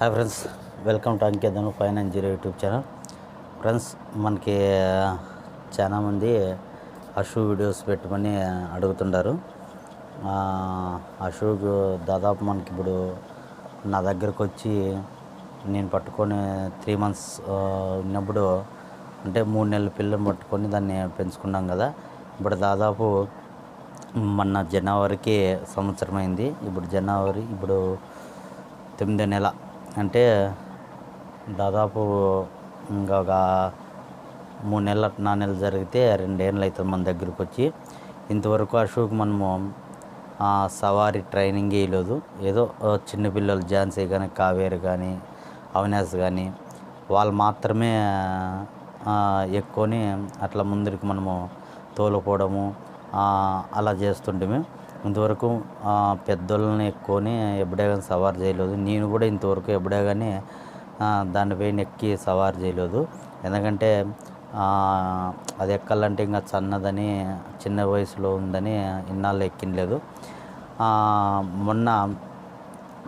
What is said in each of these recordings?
Hi friends welcome to అంకేదను finance zero YouTube channel. Friends మనకి చాలా మంది వీడియోస్ పెట్టమని అడుగుతుంటారు. ఆ, దాదాపు మనకి ఇప్పుడు నా దగ్గరకు వచ్చి నేను పట్టుకొని త్రీ మంత్స్ ఉన్నప్పుడు అంటే మూడు నెలల పిల్లని పట్టుకొని దాన్ని పెంచుకున్నాం కదా. ఇప్పుడు దాదాపు మొన్న జనవరికి సంవత్సరం అయింది. ఇప్పుడు జనవరి ఇప్పుడు తొమ్మిదో నెల అంటే దాదాపు ఇంకొక మూడు నెలలు నా నెలలు జరిగితే రెండేళ్ళు అవుతుంది మన దగ్గరకు వచ్చి ఇంతవరకు అశోక్ మనము సవారీ ట్రైనింగ్ వేయలేదు ఏదో చిన్నపిల్లలు ఝాన్సీ కానీ కావేరి కానీ అవినాష్ కానీ వాళ్ళు మాత్రమే ఎక్కువని అట్లా ముందరికి మనము తోలుకోవడము అలా చేస్తుంటే ఇంతవరకు పెద్దోళ్ళని ఎక్కువని ఎప్పుడే కానీ సవారు చేయలేదు. నేను కూడా ఇంతవరకు ఎప్పుడే కానీ దానిపైన ఎక్కి సవారు చేయలేదు. ఎందుకంటే అది ఎక్కాలంటే ఇంకా సన్నదని చిన్న వయసులో ఉందని ఇన్నాళ్ళు ఎక్కినలేదు మొన్న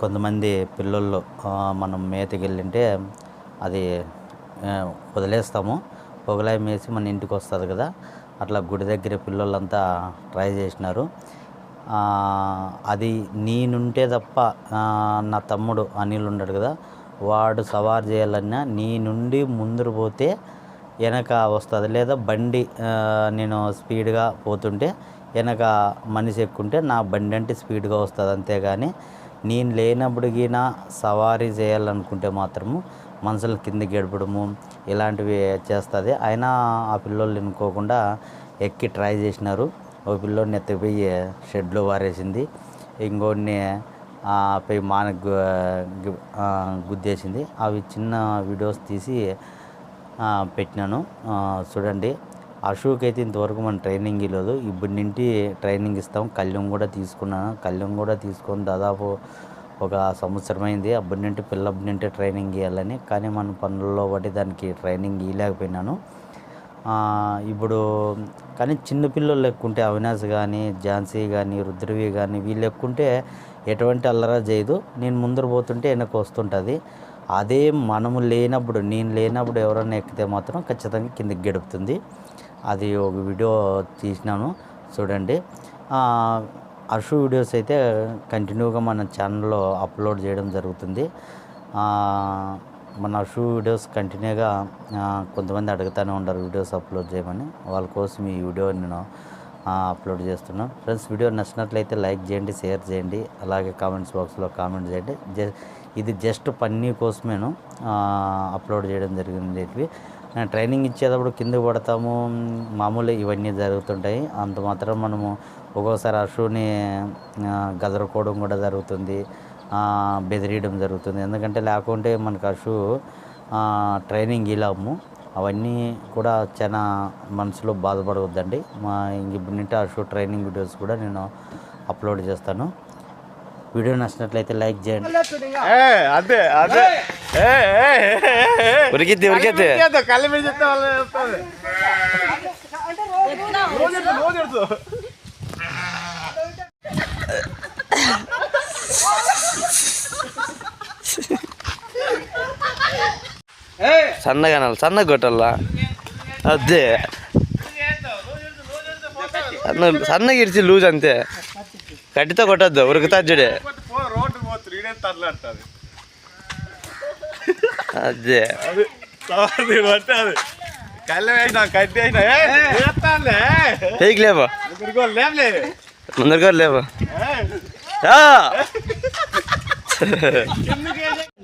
కొంతమంది పిల్లల్లో మనం మేతకి వెళ్ళింటే అది వదిలేస్తాము. పొగలాయి మేసి మన ఇంటికి వస్తుంది కదా అట్లా గుడి దగ్గర పిల్లలంతా ట్రై చేసినారు. అది నేనుంటే తప్ప నా తమ్ముడు అనిల్ ఉన్నాడు కదా వాడు సవారు చేయాలన్నా నీ నుండి ముందరు పోతే వెనక వస్తుంది. లేదా బండి నేను స్పీడ్గా పోతుంటే వెనక మనిషి ఎక్కుంటే నా బండి అంటే స్పీడ్గా వస్తుంది అంతేగాని నేను లేనప్పుడు సవారీ చేయాలనుకుంటే మాత్రము మనుషుల కింద గడపడము ఇలాంటివి చేస్తుంది. అయినా ఆ పిల్లోళ్ళు ఎన్నుకోకుండా ఎక్కి ట్రై చేసినారు. ఒక పిల్లోడిని ఎత్తిపోయి షెడ్లో వారేసింది. ఇంకోడిని పోయి మాన గుద్దేసింది. అవి చిన్న వీడియోస్ తీసి పెట్టినాను. ఆ, చూడండి. అశోక్ అయితే ఇంతవరకు మన ట్రైనింగ్ ఇవ్వలేదు ఇప్పుడు నుండి ట్రైనింగ్ ఇస్తాం. కళ్ళెం కూడా తీసుకున్నాను. కళ్ళెం కూడా తీసుకొని దాదాపు ఒక సంవత్సరమైంది అప్పటి నుండి పిల్లప్పటి నుండి ట్రైనింగ్ ఇవ్వాలని. కానీ మన పనుల్లో బట్టి దానికి ట్రైనింగ్ ఇవ్వలేకపోయినాను. ఇప్పుడు కానీ చిన్నపిల్లలు ఎక్కుంటే అవినాష్ కానీ ఝాన్సీ కానీ రుద్రవి కానీ వీళ్ళు ఎక్కుంటే ఎటువంటి అల్లరా చేయదు నేను ముందర పోతుంటే వెనక్కి వస్తుంటుంది. అదే మనము లేనప్పుడు నేను లేనప్పుడు ఎవరైనా ఎక్కితే మాత్రం ఖచ్చితంగా కిందకి గడుపుతుంది. అది ఒక వీడియో తీసినాను చూడండి. అర్షు వీడియోస్ అయితే కంటిన్యూగా మన ఛానల్లో అప్లోడ్ చేయడం జరుగుతుంది. మన షూ వీడియోస్ కంటిన్యూగా కొంతమంది అడుగుతూనే ఉంటారు వీడియోస్ అప్లోడ్ చేయమని. వాళ్ళ కోసం ఈ వీడియో నేను అప్లోడ్ చేస్తున్నాను. ఫ్రెండ్స్ వీడియో నచ్చినట్లయితే లైక్ చేయండి షేర్ చేయండి. అలాగే కామెంట్స్ బాక్స్లో కామెంట్ చేయండి. ఇది జస్ట్ పన్నీ కోసమేను అప్లోడ్ చేయడం జరిగింది ఇవి ట్రైనింగ్ ఇచ్చేటప్పుడు కింద పడతాము. మామూలు ఇవన్నీ జరుగుతుంటాయి. అంత మాత్రం మనము ఒక్కోసారి ఆ షూని గదరుకోవడం కూడా జరుగుతుంది. బెదిరియడం జరుగుతుంది. ఎందుకంటే లేకుంటే మనకు ఆ షూ ట్రైనింగ్ ఇలాము అవన్నీ కూడా చాలా మనసులో బాధపడవద్దండి. మా ఇంక ఇప్పుడు నుండి ఆ షూ ట్రైనింగ్ వీడియోస్ కూడా నేను అప్లోడ్ చేస్తాను. వీడియో నచ్చినట్లయితే లైక్ చేయండి. అదే అదే. ఉరికిద్ది ఉరికిద్ది. కళ్ళ మీద చెప్తే వాళ్ళు చెప్తారు. సన్నగా అనాలి కొట్టాలా అదే. సన్న సన్నగా ఇడిచి లూజ్ అంతే. కట్టితో కొట్టద్దు ఉరుకుతా చూడే అదే. అది లేవా. ముందరగా లేవా. ఏ, ఆ!